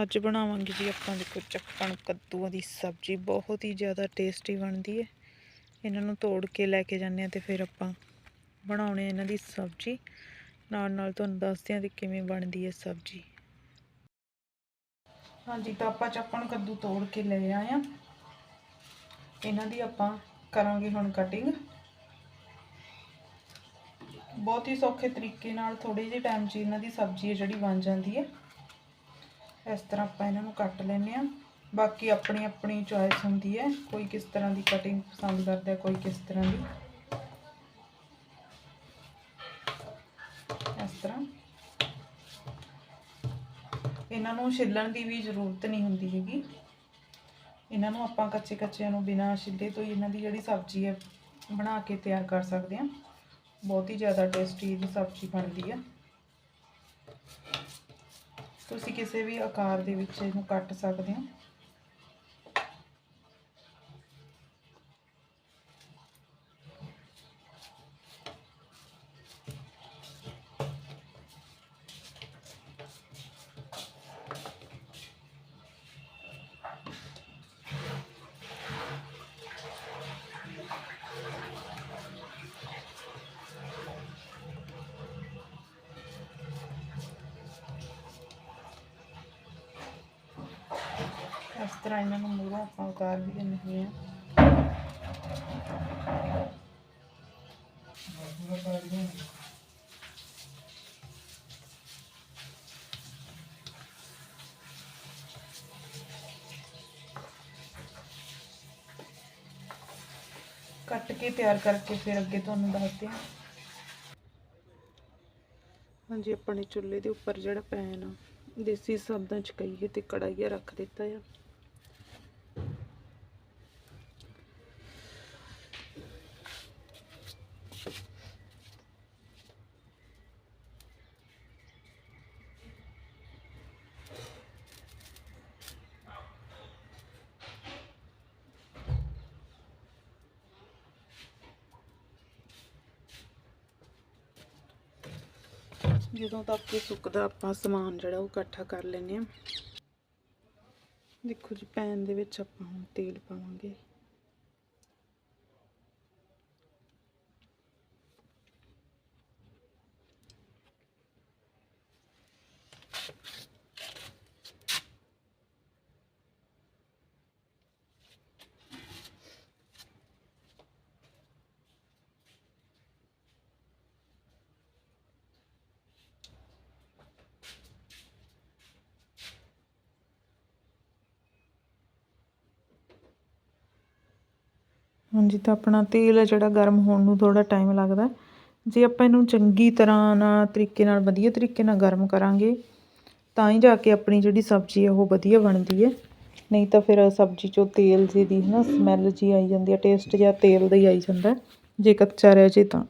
ਅੱਜ ਬਣਾਵਾਂਗੇ ਜੀ ਆਪਾਂ ਦੇਖੋ ਚੱਕਣ ਕੱਦੂਆਂ ਦੀ ਸਬਜ਼ੀ, ਬਹੁਤ ਹੀ ਜ਼ਿਆਦਾ ਟੇਸਟੀ ਬਣਦੀ ਹੈ। ਇਹਨਾਂ ਨੂੰ ਤੋੜ ਕੇ ਲੈ ਕੇ ਜਾਂਦੇ ਆ ਤੇ ਫਿਰ ਆਪਾਂ ਬਣਾਉਣੇ ਇਹਨਾਂ ਦੀ ਸਬਜ਼ੀ। ਨਾਲ ਨਾਲ ਤੁਹਾਨੂੰ ਦੱਸਦੇ ਆ ਕਿ ਕਿਵੇਂ ਬਣਦੀ ਹੈ ਸਬਜ਼ੀ। ਹਾਂਜੀ, ਤਾਂ ਆਪਾਂ ਚੱਕਣ ਕੱਦੂ ਤੋੜ ਕੇ ਲੈ ਆਏ ਆ ਇਹਨਾਂ ਦੀ ਆਪਾਂ ਕਰਾਂਗੇ ਹੁਣ ਕਟਿੰਗ ਬਹੁਤ ਹੀ ਸੌਖੇ ਤਰੀਕੇ ਨਾਲ ਥੋੜੇ ਜਿਹੇ ਟਾਈਮ 'ਚ ਇਹਨਾਂ ਦੀ ਸਬਜ਼ੀ ਹੈ ਜਿਹੜੀ ਬਣ ਜਾਂਦੀ ਹੈ। ਇਸ ਤਰ੍ਹਾਂ ਆਪਾਂ ਇਹਨਾਂ ਨੂੰ ਕੱਟ ਲੈਂਦੇ ਆ ਬਾਕੀ ਆਪਣੀ ਆਪਣੀ ਚੋਇਸ ਹੁੰਦੀ ਹੈ। ਕੋਈ ਕਿਸ ਤਰ੍ਹਾਂ ਦੀ ਕਟਿੰਗ ਪਸੰਦ ਕਰਦਾ ਕੋਈ ਕਿਸ ਤਰ੍ਹਾਂ ਦੀ। ਇਸ ਤਰ੍ਹਾਂ। ਇਹਨਾਂ ਨੂੰ ਛਿੱਲਣ ਦੀ ਵੀ ਜ਼ਰੂਰਤ ਨਹੀਂ ਹੁੰਦੀ ਹੈਗੀ। ਇਹਨਾਂ ਨੂੰ ਆਪਾਂ ਕੱਚੇ ਕੱਚਿਆਂ ਨੂੰ ਬਿਨਾਂ ਛਿੱਲੇ ਤੋਂ ਹੀ ਇਹਨਾਂ ਦੀ ਜਿਹੜੀ ਸਬਜ਼ੀ ਹੈ, ਬਣਾ ਕੇ ਤਿਆਰ ਕਰ ਸਕਦੇ ਹਾਂ। ਬਹੁਤ ਹੀ ਜ਼ਿਆਦਾ ਟੇਸਟੀ ਇਹਦੀ ਸਬਜ਼ੀ ਬਣਦੀ ਹੈ। ਤੁਸੀਂ ਕਿਸੇ ਵੀ ਆਕਾਰ ਦੇ ਵਿੱਚ ਇਹਨੂੰ ਕੱਟ ਸਕਦੇ ਹੋ। ਤਰ੍ਹਾਂ ਇਹਨਾਂ ਨੂੰ ਮੂਹਰੋਂ ਆਪਾਂ ਉਤਾਰ ਵੀ ਦਿੰਦੇ ਹਾਂ। ਕੱਟ ਕੇ ਤਿਆਰ ਕਰਕੇ ਫਿਰ ਅੱਗੇ ਤੁਹਾਨੂੰ ਦੱਸਦੇ ਹਾਂ। ਹਾਂਜੀ ਆਪਣੇ ਚੁੱਲ੍ਹੇ ਦੇ ਉੱਪਰ ਜਿਹੜਾ ਪੈਨ ਆ, ਦੇਸੀ ਸ਼ਬਦਾਂ ਚ ਕਹੀਏ ਤੇ ਕੜਾਈਆ ਰੱਖ ਦਿੱਤਾ ਆ। ਜਦੋਂ ਤੱਕ ਇਹ ਸੁੱਕਦਾ ਆਪਾਂ ਸਮਾਨ ਜਿਹੜਾ ਉਹ ਇਕੱਠਾ ਕਰ ਲੈਂਦੇ ਆ ਦੇਖੋ ਜੀ, ਪੈਨ ਦੇ ਵਿੱਚ ਆਪਾਂ ਹੁਣ ਤੇਲ ਪਾਵਾਂਗੇ। ਹਾਂਜੀ, ਤਾਂ ਆਪਣਾ ਤੇਲ ਹੈ ਜਿਹੜਾ ਗਰਮ ਹੋਣ ਨੂੰ ਥੋੜ੍ਹਾ ਟਾਈਮ ਲੱਗਦਾ ਜੇ ਆਪਾਂ ਇਹਨੂੰ ਚੰਗੀ ਤਰ੍ਹਾਂ ਨਾਲ ਤਰੀਕੇ ਨਾਲ, ਵਧੀਆ ਤਰੀਕੇ ਨਾਲ ਗਰਮ ਕਰਾਂਗੇ, ਤਾਂ ਹੀ ਜਾ ਕੇ ਆਪਣੀ ਜਿਹੜੀ ਸਬਜ਼ੀ ਹੈ ਉਹ ਵਧੀਆ ਬਣਦੀ ਹੈ। ਨਹੀਂ ਤਾਂ ਫਿਰ ਸਬਜ਼ੀ ਚੋਂ ਤੇਲ ਜੀ ਦੀ ਹੈ ਨਾ ਸਮੈਲ ਜੀ ਆਈ ਜਾਂਦੀ ਹੈ ਟੇਸਟ ਜਿਹਾ ਤੇਲ ਦਾ ਹੀ ਆਈ ਜਾਂਦਾ ਜੇ ਕੱਚਾ ਰਹਿ ਜੇ ਤਾਂ।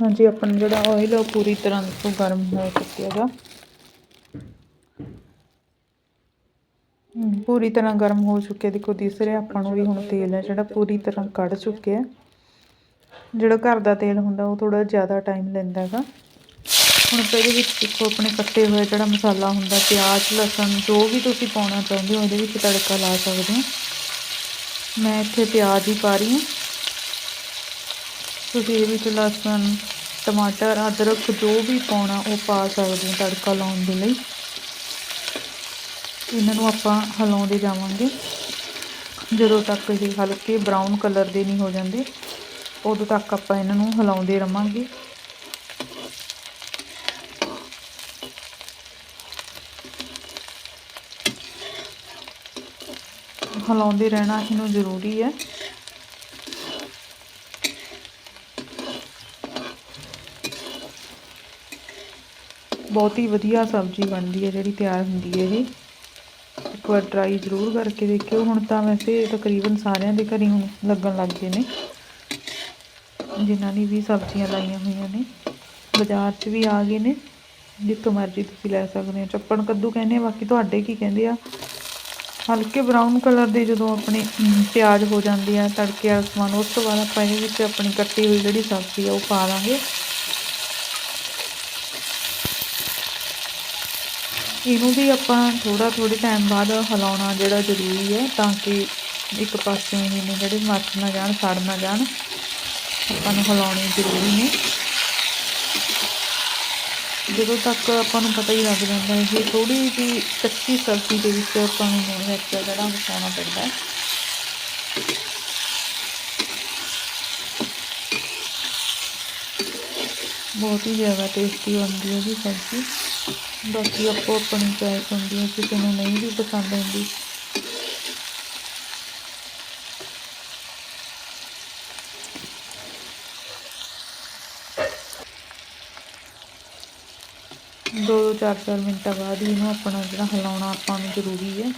ਹਾਂਜੀ, ਆਪਣਾ ਜਿਹੜਾ ਆਇਲ ਉਹ ਪੂਰੀ ਤਰ੍ਹਾਂ ਤੋਂ ਗਰਮ ਹੋ ਚੁੱਕਿਆ ਹੈਗਾ। ਪੂਰੀ ਤਰ੍ਹਾਂ ਗਰਮ ਹੋ ਚੁੱਕਿਆ ਦੇਖੋ ਦਿਸ ਰਿਹਾ ਆਪਾਂ ਨੂੰ ਵੀ ਹੁਣ ਤੇਲ ਹੈ ਜਿਹੜਾ ਪੂਰੀ ਤਰ੍ਹਾਂ ਕੱਢ ਚੁੱਕਿਆ ਜਿਹੜਾ ਘਰ ਦਾ ਤੇਲ ਹੁੰਦਾ, ਉਹ ਥੋੜਾ ਜ਼ਿਆਦਾ ਟਾਈਮ ਲੈਂਦਾ ਹੈਗਾ। ਹੁਣ ਇਹਦੇ ਵਿੱਚ ਦੇਖੋ, ਆਪਣੇ ਕੱਟੇ ਹੋਏ ਜਿਹੜਾ ਮਸਾਲਾ ਹੁੰਦਾ, ਪਿਆਜ਼, ਲਸਣ, ਜੋ ਵੀ ਤੁਸੀਂ ਪਾਉਣਾ ਚਾਹੁੰਦੇ ਹੋ, ਉਹਦੇ ਵਿੱਚ ਤੜਕਾ ਲਾ ਸਕਦੇ ਹੋ। ਮੈਂ ਇੱਥੇ ਪਿਆਜ਼ ਹੀ ਪਾ ਰਹੀ ਹਾਂ। ਤੁਸੀਂ ਇਹਦੇ ਵਿੱਚ ਲਸਣ, ਟਮਾਟਰ, ਅਦਰਕ ਜੋ ਵੀ ਪਾਉਣਾ ਉਹ ਪਾ ਸਕਦੇ ਹੋ ਤੜਕਾ ਲਾਉਣ ਦੇ ਲਈ। ਇਹਨਾਂ ਨੂੰ ਆਪਾਂ ਹਿਲਾਉਂਦੇ ਜਾਵਾਂਗੇ। ਜਦੋਂ ਤੱਕ ਇਹ ਹਲਕੇ ਬਰਾਊਨ ਕਲਰ ਦੇ ਨਹੀਂ ਹੋ ਜਾਂਦੇ, ਉਦੋਂ ਤੱਕ ਆਪਾਂ ਇਹਨਾਂ ਨੂੰ ਹਿਲਾਉਂਦੇ ਰਵਾਂਗੇ। ਹਿਲਾਉਂਦੇ ਰਹਿਣਾ ਇਹਨੂੰ ਜ਼ਰੂਰੀ ਹੈ। ਬਹੁਤ ਹੀ ਵਧੀਆ ਸਬਜ਼ੀ ਬਣਦੀ ਹੈ, ਜਿਹੜੀ ਤਿਆਰ ਹੁੰਦੀ ਹੈ ਇਹ। ਇੱਕ ਵਾਰ ਟਰਾਈ ਜ਼ਰੂਰ ਕਰਕੇ ਦੇਖਿਓ। ਹੁਣ ਤਾਂ ਵੈਸੇ ਤਕਰੀਬਨ ਸਾਰਿਆਂ ਦੇ ਘਰੀ ਹੁਣ ਲੱਗਣ ਲੱਗ ਗਏ ਨੇ। ਜਿਨ੍ਹਾਂ ਨੇ ਵੀ ਸਬਜ਼ੀਆਂ ਲਾਈਆਂ ਹੋਈਆਂ ਨੇ। ਬਾਜ਼ਾਰ 'ਚ ਵੀ ਆ ਗਏ ਨੇ। ਜਿੱਥੋਂ ਮਰਜ਼ੀ ਤੁਸੀਂ ਲੈ ਸਕਦੇ ਹੋ। ਚੱਪਣ ਕੱਦੂ ਕਹਿੰਦੇ ਆ, ਬਾਕੀ ਤੁਹਾਡੇ ਕੀ ਕਹਿੰਦੇ ਆ? ਹਲਕੇ ਬਰਾਊਨ ਕਲਰ ਦੇ ਜਦੋਂ ਆਪਣੇ ਪਿਆਜ਼ ਹੋ ਜਾਂਦੇ ਆ, ਤੜਕੇ ਵਾਲਾ ਸਮਾਨ, ਉਸ ਤੋਂ ਬਾਅਦ ਆਪਾਂ ਇਹਦੇ ਵਿੱਚ ਆਪਣੀ ਕੱਟੀ ਹੋਈ ਜਿਹੜੀ ਸਬਜ਼ੀ ਆ, ਉਹ ਪਾ ਦਾਂਗੇ ਇਹਨੂੰ ਵੀ ਆਪਾਂ ਥੋੜਾ ਥੋੜੇ ਟਾਈਮ ਬਾਅਦ ਹਿਲਾਉਣਾ ਜਿਹੜਾ ਜ਼ਰੂਰੀ ਹੈ ਤਾਂ ਕਿ ਇੱਕ ਪਾਸੇ ਇਹ ਨੇ ਜਿਹੜੇ ਮੱਚ ਨਾ ਜਾਣ, ਸੜ ਨਾ ਜਾਣ। ਆਪਾਂ ਨੂੰ ਹਿਲਾਉਣੇ ਜ਼ਰੂਰੀ ਨੇ। ਜਦੋਂ ਤੱਕ ਆਪਾਂ ਨੂੰ ਪਤਾ ਹੀ ਲੱਗ ਜਾਂਦਾ ਹੈ ਕਿ ਥੋੜੀ ਜਿਹੀ ਕੱਚੀ ਸਬਜ਼ੀ ਦੇ ਵਿੱਚ ਆਪਾਂ ਨੂੰ ਲੂਣ ਮਿਰਚ ਜਿਹੜਾ ਉਹ ਪੈਂਦਾ ਹੈ। ਬਹੁਤ ਹੀ ਜ਼ਿਆਦਾ ਟੇਸਟੀ ਬਣਦੀ ਹੈ ਜੀ ਸਬਜ਼ੀ। ਬਾਕੀ ਆਪੋ ਆਪਣੀ ਚੋਇਸ ਹੁੰਦੀ ਹੈ, ਕਿਸੇ ਨੂੰ ਨਹੀਂ ਵੀ ਪਸੰਦ ਆਉਂਦੀ। ਦੋ ਦੋ, ਚਾਰ ਚਾਰ ਮਿੰਟਾਂ ਬਾਅਦ ਹੀ ਇਹਨੂੰ ਆਪਣਾ ਜਿਹੜਾ ਹਿਲਾਉਣਾ ਆਪਾਂ ਨੂੰ ਜ਼ਰੂਰੀ ਹੈ।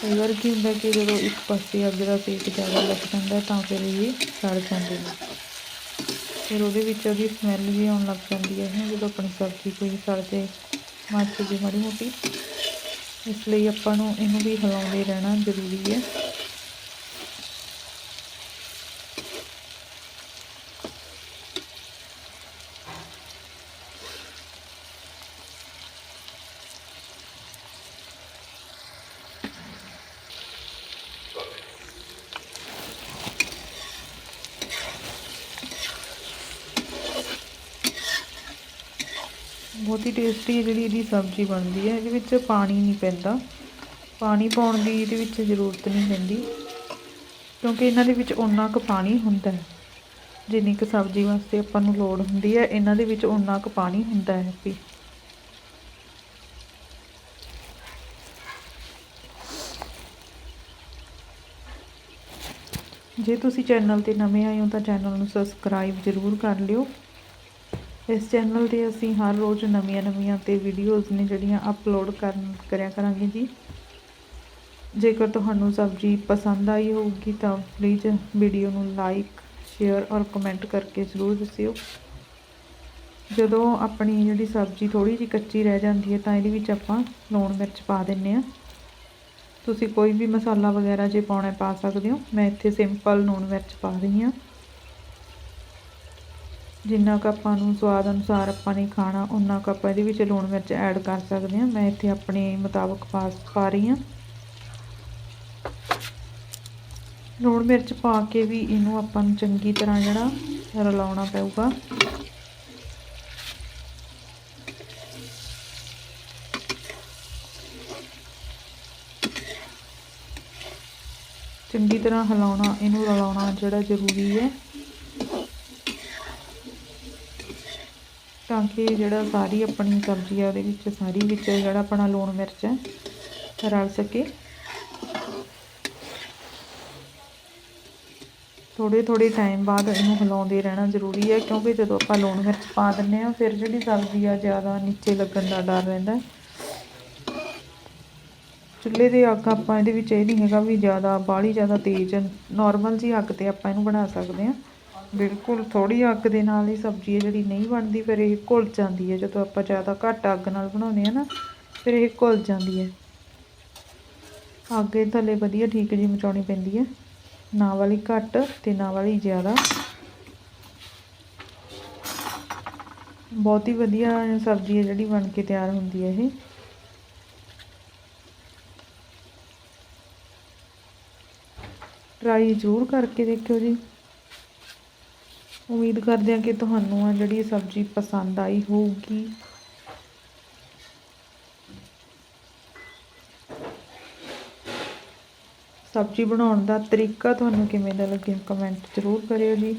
ਕਈ ਵਾਰ ਕੀ ਹੁੰਦਾ ਕਿ ਜਦੋਂ ਇੱਕ ਪਾਸੇ ਅੱਗ ਦਾ ਸੇਕ ਜ਼ਿਆਦਾ ਲੱਗ ਜਾਂਦਾ ਤਾਂ ਫਿਰ ਇਹ ਸੜ ਜਾਂਦੇ ਨੇ। ਫਿਰ ਉਹਦੇ ਵਿੱਚ ਉਹਦੀ ਸਮੈਲ ਵੀ ਆਉਣ ਲੱਗ ਜਾਂਦੀ ਹੈ ਜਦੋਂ ਆਪਣੀ ਸਬਜ਼ੀ ਕੋਈ ਸੜ ਜੇ, ਮੱਚ ਜੇ ਮਾੜੀ ਮੋਟੀ। ਇਸ ਲਈ ਆਪਾਂ ਨੂੰ ਇਹਨੂੰ ਵੀ ਹਿਲਾਉਂਦੇ ਰਹਿਣਾ ਜ਼ਰੂਰੀ ਹੈ। ਬਹੁਤ ਹੀ ਟੇਸਟੀ ਜਿਹੜੀ ਇਹਦੀ ਸਬਜ਼ੀ ਬਣਦੀ ਹੈ, ਇਹਦੇ ਵਿੱਚ ਪਾਣੀ ਨਹੀਂ ਪੈਂਦਾ। ਪਾਣੀ ਪਾਉਣ ਦੀ ਇਹਦੇ ਵਿੱਚ ਜ਼ਰੂਰਤ ਨਹੀਂ ਪੈਂਦੀ, ਕਿਉਂਕਿ ਇਹਨਾਂ ਦੇ ਵਿੱਚ ਉਨਾ ਕੁ ਪਾਣੀ ਹੁੰਦਾ ਹੈ। ਜਿੰਨੀ ਕੁ ਸਬਜ਼ੀ ਵਾਸਤੇ ਆਪਾਂ ਨੂੰ ਲੋੜ ਹੁੰਦੀ ਹੈ, ਇਹਨਾਂ ਦੇ ਵਿੱਚ ਉਨਾ ਕੁ ਪਾਣੀ ਹੁੰਦਾ ਹੈ ਵੀ। ਜੇ ਤੁਸੀਂ ਚੈਨਲ ਤੇ ਨਵੇਂ ਆਏ ਹੋ ਤਾਂ ਚੈਨਲ ਨੂੰ ਸਬਸਕ੍ਰਾਈਬ ਜ਼ਰੂਰ ਕਰ ਲਿਓ। ਇਸ ਚੈਨਲ ਤੇ ਅਸੀਂ ਹਰ ਰੋਜ਼ ਨਵੀਆਂ-ਨਵੀਆਂ ਤੇ ਵੀਡੀਓਜ਼ ਨੇ ਜਿਹੜੀਆਂ ਅਪਲੋਡ ਕਰਨ ਕਰਿਆ ਕਰਾਂਗੇ ਜੀ। ਜੇਕਰ ਤੁਹਾਨੂੰ ਸਬਜ਼ੀ ਪਸੰਦ ਆਈ ਹੋਊਗੀ ਤਾਂ ਪਲੀਜ਼ ਵੀਡੀਓ ਨੂੰ ਲਾਈਕ ਸ਼ੇਅਰ ਔਰ ਕਮੈਂਟ ਕਰਕੇ ਜ਼ਰੂਰ ਦੱਸਿਓ। ਜਦੋਂ ਆਪਣੀ ਜਿਹੜੀ ਸਬਜ਼ੀ ਥੋੜੀ ਜਿਹੀ ਕੱਚੀ ਰਹਿ ਜਾਂਦੀ ਹੈ ਤਾਂ ਇਹਦੇ ਵਿੱਚ ਆਪਾਂ ਲੂਣ ਮਿਰਚ ਪਾ ਦਿੰਨੇ ਆ ਤੁਸੀਂ ਕੋਈ ਵੀ ਮਸਾਲਾ ਵਗੈਰਾ ਜੇ ਪਾਉਣਾ ਪਾ ਸਕਦੇ ਹੋ। ਮੈਂ ਇੱਥੇ ਸਿੰਪਲ ਲੂਣ ਮਿਰਚ ਪਾ ਰਹੀ ਹਾਂ। ਜਿੰਨਾ ਕੁ ਆਪਾਂ ਨੂੰ ਸਵਾਦ ਅਨੁਸਾਰ ਆਪਾਂ ਨੇ ਖਾਣਾ ਉਨਾ ਕੁ ਆਪਾਂ ਇਹਦੇ ਵਿੱਚ ਲੂਣ ਮਿਰਚ ਐਡ ਕਰ ਸਕਦੇ ਹਾਂ। ਮੈਂ ਇੱਥੇ ਆਪਣੇ ਮੁਤਾਬਕ ਪਾ ਪਾ ਰਹੀ ਹਾਂ। ਲੂਣ ਮਿਰਚ ਪਾ ਕੇ ਵੀ ਇਹਨੂੰ ਆਪਾਂ ਨੂੰ ਚੰਗੀ ਤਰ੍ਹਾਂ ਜਿਹੜਾ ਰਲਾਉਣਾ ਪਊਗਾ। ਚੰਗੀ ਤਰ੍ਹਾਂ ਹਿਲਾਉਣਾ, ਇਹਨੂੰ ਰਲਾਉਣਾ ਜਿਹੜਾ ਜ਼ਰੂਰੀ ਹੈ। ਤਾਂ ਕਿ ਜਿਹੜਾ ਸਾਰੀ ਆਪਣੀ ਸਬਜ਼ੀ ਆ ਉਹਦੇ ਵਿੱਚ, ਸਾਰੀ ਵਿੱਚ ਜਿਹੜਾ ਆਪਣਾ ਲੂਣ ਮਿਰਚ ਹੈ, ਰਲ ਸਕੇ। ਥੋੜੇ ਥੋੜੇ ਟਾਈਮ ਬਾਅਦ ਇਹਨੂੰ ਹਿਲਾਉਂਦੇ ਰਹਿਣਾ ਜ਼ਰੂਰੀ ਹੈ, ਕਿਉਂਕਿ ਜਦੋਂ ਆਪਾਂ ਲੂਣ ਮਿਰਚ ਪਾ ਦਿੰਨੇ ਆ ਫਿਰ ਜਿਹੜੀ ਸਬਜ਼ੀ ਆ ਜ਼ਿਆਦਾ ਨੀਚੇ ਲੱਗਣ ਦਾ ਡਰ ਰਹਿੰਦਾ। ਚੁੱਲ੍ਹੇ ਦੀ ਅੱਗ ਆਪਾਂ ਇਹਦੇ ਵਿੱਚ ਇਹ ਨਹੀਂ ਹੈਗਾ ਵੀ ਜ਼ਿਆਦਾ, ਬਾਹਲੀ ਜ਼ਿਆਦਾ ਤੇਜ਼ ਨਾਰਮਲ ਜੀ ਅੱਗ ਤੇ ਆਪਾਂ ਇਹਨੂੰ ਬਣਾ ਸਕਦੇ ਹਾਂ। ਬਿਲਕੁਲ ਥੋੜੀ ਅੱਗ ਦੇ ਨਾਲ ਹੀ ਸਬਜ਼ੀ ਹੈ ਜਿਹੜੀ ਨਹੀਂ ਬਣਦੀ, ਫਿਰ ਇਹ ਘੁਲ ਜਾਂਦੀ ਹੈ। ਜਦੋਂ ਆਪਾਂ ਜ਼ਿਆਦਾ ਘੱਟ ਅੱਗ ਨਾਲ ਬਣਾਉਂਦੇ ਆ ਨਾ, ਫਿਰ ਇਹ ਘੁਲ ਜਾਂਦੀ ਹੈ। ਅੱਗ ਇਹ ਥੱਲੇ ਵਧੀਆ ਠੀਕ ਜੀ ਮਚਾਉਣੀ ਪੈਂਦੀ ਹੈ। ਨਾ ਵਾਲੀ ਘੱਟ ਤੇ ਨਾ ਵਾਲੀ ਜ਼ਿਆਦਾ। ਬਹੁਤ ਹੀ ਵਧੀਆ ਸਬਜ਼ੀ ਹੈ ਜਿਹੜੀ ਬਣ ਕੇ ਤਿਆਰ ਹੁੰਦੀ ਹੈ ਇਹ। ਟਰਾਈ ਜ਼ਰੂਰ ਕਰਕੇ ਦੇਖਿਓ ਜੀ। ਉਮੀਦ ਕਰਦੇ ਹਾਂ ਕਿ ਤੁਹਾਨੂੰ ਆ ਜਿਹੜੀ ਸਬਜ਼ੀ ਪਸੰਦ ਆਈ ਹੋਊਗੀ। ਸਬਜ਼ੀ ਬਣਾਉਣ ਦਾ ਤਰੀਕਾ ਤੁਹਾਨੂੰ ਕਿਵੇਂ ਦਾ ਲੱਗਿਆ ਕਮੈਂਟ ਜ਼ਰੂਰ ਕਰਿਓ ਜੀ।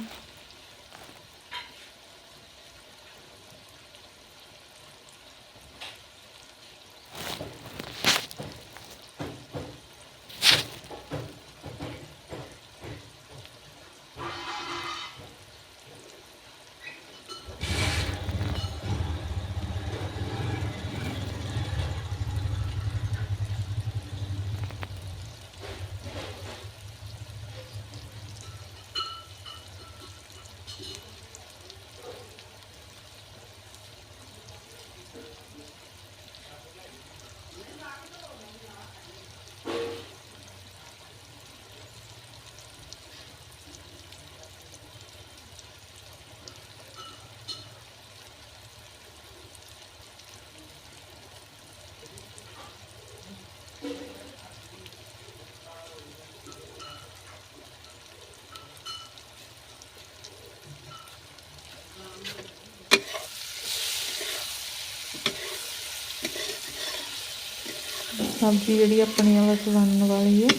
ਸਬਜ਼ੀ ਜਿਹੜੀ ਆਪਣੀ ਆ ਬਸ ਬਣਨ ਵਾਲੀ ਹੈ।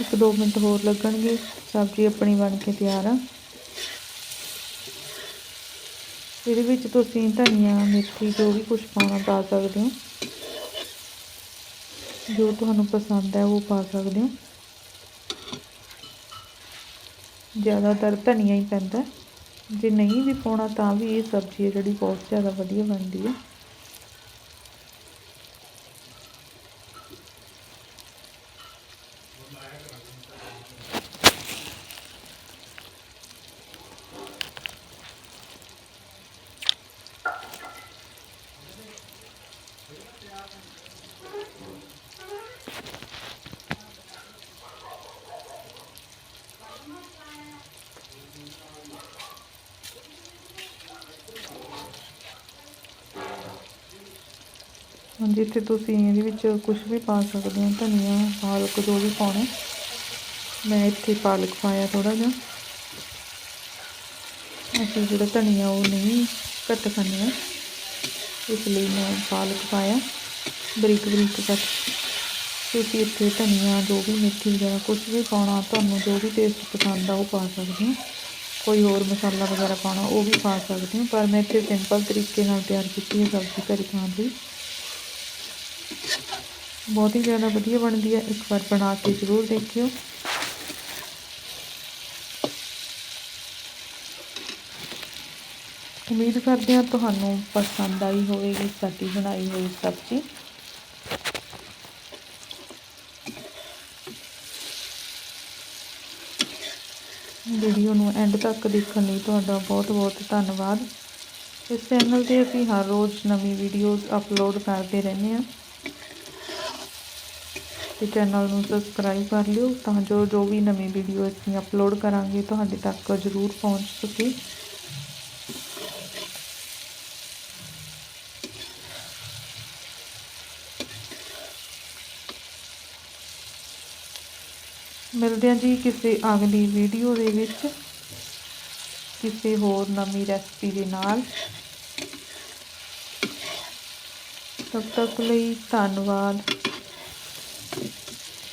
ਇੱਕ ਦੋ ਮਿੰਟ ਹੋਰ ਲੱਗਣਗੇ। ਸਬਜ਼ੀ ਆਪਣੀ ਬਣ ਕੇ ਤਿਆਰ ਆ। ਇਹਦੇ ਵਿੱਚ ਤੁਸੀਂ ਧਨੀਆ, ਮੇਥੀ ਜੋ ਵੀ ਕੁਝ ਪਾਉਣਾ ਪਾ ਸਕਦੇ ਹੋ। ਜੋ ਤੁਹਾਨੂੰ ਪਸੰਦ ਹੈ ਉਹ ਪਾ ਸਕਦੇ ਹੋ। ਜ਼ਿਆਦਾਤਰ ਧਨੀਆ ਹੀ ਪੈਂਦਾ। ਜੇ ਨਹੀਂ ਵੀ ਪਾਉਣਾ ਤਾਂ ਵੀ ਇਹ ਸਬਜ਼ੀ ਹੈ ਜਿਹੜੀ ਬਹੁਤ ਜ਼ਿਆਦਾ ਵਧੀਆ ਬਣਦੀ ਹੈ। ਹਾਂਜੀ ਇੱਥੇ ਤੁਸੀਂ ਇਹਦੇ ਵਿੱਚ ਕੁਝ ਵੀ ਪਾ ਸਕਦੇ ਹੋ, ਧਨੀਆ, ਪਾਲਕ ਜੋ ਵੀ ਪਾਉਣਾ, ਮੈਂ ਇੱਥੇ ਪਾਲਕ ਪਾਇਆ ਥੋੜਾ ਜਿਹਾ। ਅਸੀਂ ਜਿਹੜਾ ਧਨੀਆ ਉਹ ਨਹੀਂ ਕੱਟ ਖਾਂਦੇ ਇਸ ਲਈ ਮੈਂ ਪਾਲਕ ਪਾਇਆ, ਬਰੀਕ ਬਰੀਕ ਕੱਟ। ਤੁਸੀਂ ਇੱਥੇ ਧਨੀਆ ਜੋ ਵੀ ਮੇਥੀ ਵਗੈਰਾ ਕੁਝ ਵੀ ਪਾਉਣਾ, ਤੁਹਾਨੂੰ ਜੋ ਵੀ ਟੇਸਟ ਪਸੰਦ ਆ ਉਹ ਪਾ ਸਕਦੇ ਹੋ। ਕੋਈ ਹੋਰ ਮਸਾਲਾ ਵਗੈਰਾ ਪਾਉਣਾ, ਉਹ ਵੀ ਪਾ ਸਕਦੇ ਹੋ। ਪਰ ਮੈਂ ਇੱਥੇ ਸਿੰਪਲ ਤਰੀਕੇ ਨਾਲ ਤਿਆਰ ਕੀਤੀ ਹੈ ਸਬਜ਼ੀ ਘਰੇ ਖਾਣ ਦੀ। ਬਹੁਤ ਹੀ ਜ਼ਿਆਦਾ ਵਧੀਆ ਬਣਦੀ ਹੈ। ਇੱਕ ਵਾਰ ਬਣਾ ਕੇ ਜ਼ਰੂਰ ਦੇਖਿਓ। ਉਮੀਦ ਕਰਦੇ ਹਾਂ ਤੁਹਾਨੂੰ ਪਸੰਦ ਆਈ ਹੋਵੇਗੀ, ਸਾਡੀ ਬਣਾਈ ਹੋਈ ਸਬਜ਼ੀ। ਵੀਡੀਓ ਨੂੰ ਐਂਡ ਤੱਕ ਦੇਖਣ ਲਈ ਤੁਹਾਡਾ ਬਹੁਤ ਬਹੁਤ ਧੰਨਵਾਦ। ਇਸ ਚੈਨਲ ਤੇ ਅਸੀਂ ਹਰ ਰੋਜ਼ ਨਵੀਂ ਵੀਡੀਓਜ਼ ਅਪਲੋਡ ਕਰਦੇ ਰਹਿੰਦੇ ਹਾਂ। ਤੇ ਚੈਨਲ ਨੂੰ ਸਬਸਕ੍ਰਾਈਬ ਕਰ ਲਿਓ ਤਾਂ ਜੋ ਜੋ ਵੀ ਨਵੀਂ ਵੀਡੀਓ ਅਸੀਂ ਅਪਲੋਡ ਕਰਾਂਗੇ, ਤੁਹਾਡੇ ਤੱਕ ਜ਼ਰੂਰ ਪਹੁੰਚ ਸਕੇ। ਮਿਲਦੇ ਹਾਂ ਜੀ ਕਿਸੇ ਅਗਲੀ ਵੀਡੀਓ ਦੇ ਵਿੱਚ, ਕਿਸੇ ਹੋਰ ਨਵੀਂ ਰੈਸਪੀ ਦੇ ਨਾਲ। ਤਦ ਤੱਕ ਲਈ ਧੰਨਵਾਦ।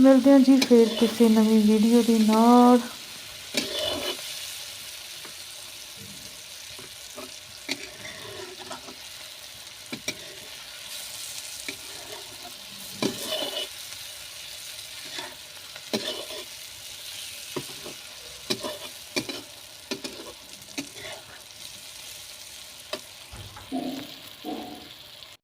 ਮਿਲਦੇ ਹਾਂ ਜੀ ਫੇਰ ਕਿਸੇ ਨਵੀਂ ਵੀਡੀਓ ਦੇ ਨਾਲ।